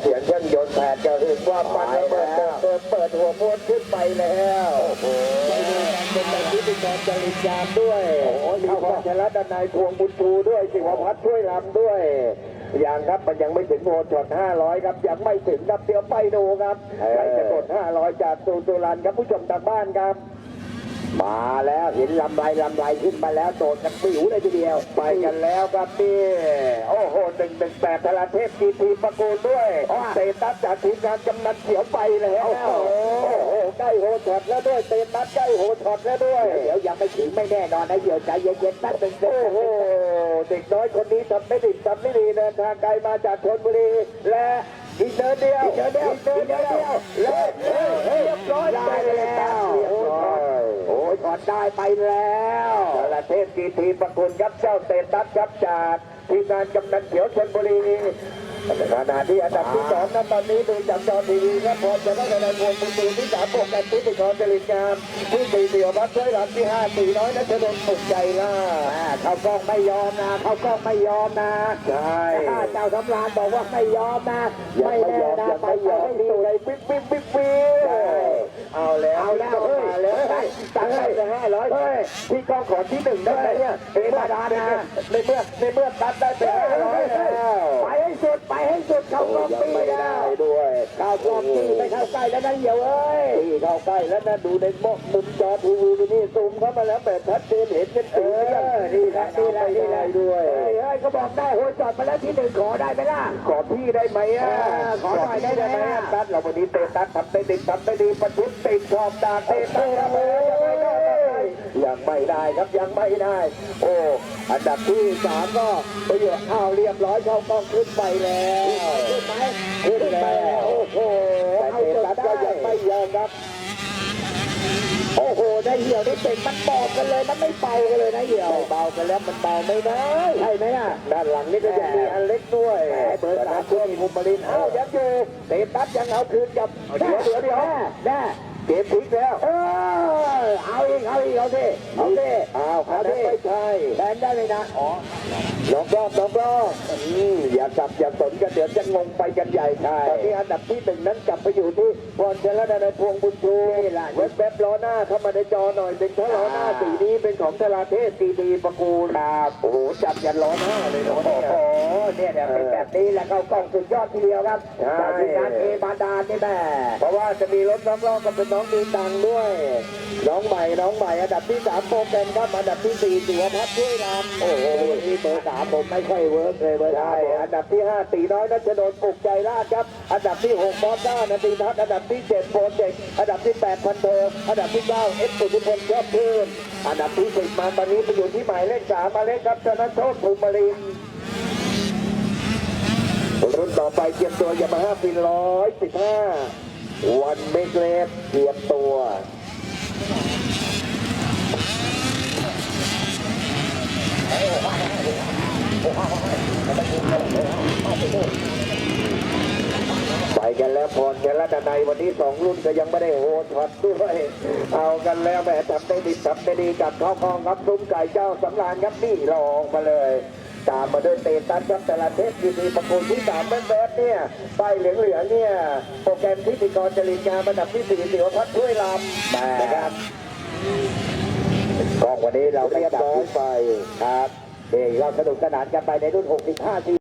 เสียงเครื่องยนต์แผดจะเห็นว่ามันระเบิดเปิดเปิดหัวม้วนขึ้นไปแล้วไปดูการเป็นแบบนี้เป็นการจริญญามด้วยมีพรชลัดนายพวงบุญชูด้วยสิวพัฒน์ช่วยรำด้วยอย่างครับมันยังไม่ถึงโหช็อต500 ครับยังไม่ถึงครับเดี๋ยวไปดูครับใครจะกด500 จากตูตุรันครับผู้ชมทางบ้านครับ มาแล้วเห็นลำไรลำไรขึ้นมาแล้วโดดกันปิวเลยทีเดียว ไปกันแล้วครับนี่โอ้โหหนึ่งหนึ่งแปดธราเทพกีทีประกูลด้วยเตตัสจากทีมงานกำนันเขียวไปแล้วโอ้โหใกล้โหช็อตแล้วด้วยเตตัสใกล้โหช็อตแล้วด้วย เดี๋ยวยังไม่ถึงไม่แน่นอนนะเดี๋ยวใจเย็นๆแป๊บนึงโอ้โหเด็กน้อยคนนี้ทำไม่ดีทำไม่ดีเดินทางไกลมาจากชนบุรีและอีกเดินเดียวอีกเดินเดียวอีกเดินเดียวและเรียบร้อยได้ไปแล้วเรียบร้อยโอ้ย กอดได้ไปแล้วประเทศกีทีประคุณครับเจ้าเตตัสครับจากทีมงานกำนันเขียวชนบุรีขณะที่อันดับที่สองนั้นตอนนี้ดูจากจอทีวีครับพร้อมจะได้คะแนนวงบุญตูที่สามโปรแกรมที่ติดคอนจริตงามที่สี่เดียวพัดช่วยหลังที่ห้าสี่น้อยนัชนนท์สุขใจล่าอ่าเขากล้องไม่ยอมนะเขากล้องไม่ยอมนะใช่ถ้าเจ้าสำรานบอกว่าไม่ยอมนะยังไม่ไม่แน่ยอมนะยังไปไม่ยต่ออมให้นี่สุดเลยปิ๊บปิ๊บปิ๊บปิ๊บใช่เอาแล้วเอาแล้วเฮ้ยมาแล้วตัดตัดให้เลย ห้าร้อยเฮ้ยพี่กองขอที่หนึ่งได้ไหมเนี่ยเฮ้ยมาดานะในเมื่อในเมื่อตัดได้ไปห้าร้อยแล้วไปให้สุดไปให้สุดเขากล้องยังปีไม่แล้ได้วด้วยเข้ากล้องปีไปเข้าใกล้แล้วนะเหี่ยวเอ้ยที่เข้าใกล้แล้วนะดูในมุมมุมจอทีวีนี่ซูมเข้ามาแล้วแบบชัดเจนเห็นกันตีนี่แหละนี่แหละนี่แหละได้ด้วยเฮ้ยเฮ้ยก็บอกได้โหจอดมาแล้วที่หนึ่งขอได้ไหมล่ะขอพี่ได้ไหมอะขอหน่อยได้ไหมตัดเราวันนี้เตะตัดทำได้ดีทำได้ดีประทุษติดขอบดาเตะตัดทำไม ยังไม่ได้ยังไม่ได้ครับยังไม่ได้ โอ้อันดับที่สามก็ไปอยู่อ้าวเรียบร้อยเขาก็ขึ้นไปแล้วขึ้นไหมขึ้นแล้วโอ้โหแต่เอาเตะจนตัดได้ก็ยังไม่ยอมครับโอ้โหได้เหี่ยวได้เต็งมันบอกกันเลยมันไม่เบากันเลยนะเหี่ยวเบากันแล้วมันเบาไม่ได้ใช่ไหมอะด้านหลังนี่ก็ยังมีอันเล็กด้วยแหมเบอร์สามช่วงภูมิลินอ้าวยังอยู่เตะตัดยังเอาคืนกับเดี๋ยวเดี๋ยวเดี๋ยวแน่เกมพลิกแล้วเออเอาอีก เอาอีกเอาดิเอาดิอ้าวครับไม่ใช่แบนได้เลยนะอ๋อ น้องรอบน้องรอบอืมอย่าจับอย่าสนกันเดี๋ยวจะงงไปกันใหญ่ตอนนี้อันดับที่หนึ่งนั้นกลับไปอยู่ที่พรเชลดาในพวงบุญชูเว็บเว็บล้อหน้าเข้ามาในจอหน่อยเป็นถ้าล้อหน้าสีนี้เป็นของธราเทพซีดีประกูลครับโอ้โหจับยันล้อหน้าเลยเนาะโอ้เนี่ยโหเนี่ยเนี่ยเป็นแบบนี้แล้วเขากล้องสุดยอดทีเดียวครับใช่จากทีมงานเอบาดานนี่แม่เพราะว่าจะมีรถน้องรอบกับเป็นน้องมีตังค์ด้วย น้องใหม่น้องใหม่อันดับที่สามโปรแกรมครับอันดับที่สี่สิวพัฒน์ช่วยรำโอ้โหนี่เบอร์สามผมไม่ค่อยเวิร์กเลยเบอร์สาใช่มผมอันดับที่ห้าตีน้อยนัชโดนปลุกใจราชครับ อันดับที่หกมอสด้านาตีทัศน์อันดับที่เจ็ดโปรเจกต์อันดับที่แปดพันโทอันดับที่เก้าเอสสุธิพลชอบพื้นอันดับที่สิบมาตอนนี้ไปอยู่ที่หมายเลขสามมาเลขครับชนะโชคภูมิรินทร์รุ่นต่อไปเตรียมตัวยามาฮ่าปีร้อยสิบห้าวันเมกเลสเตรียมตัว กันแล้วพรแกละดนัยวันนี้สองรุ่นก็ยังไม่ได้โหดช็อตด้วยเอากันแล้วแหมทำได้ดีทำได้ดีกับข้าวองครับซุ้มไก่เจ้าสำราญครับนี่รองมาเลยตามมาด้วยเตตันครับแต่ละเทพยีดีประกูลที่สามแบดเนี่ยป้ายเหลืองเหลืองเนี่ยโปรแกรมที่ติกรจริตงานระดับที่สี่สิวพัฒน์ช่วยลำนะครับกองวันนี้เราเรียบร้อยไปครับเฮ้เราสนุกสนานกันไปในรุ่น 65ที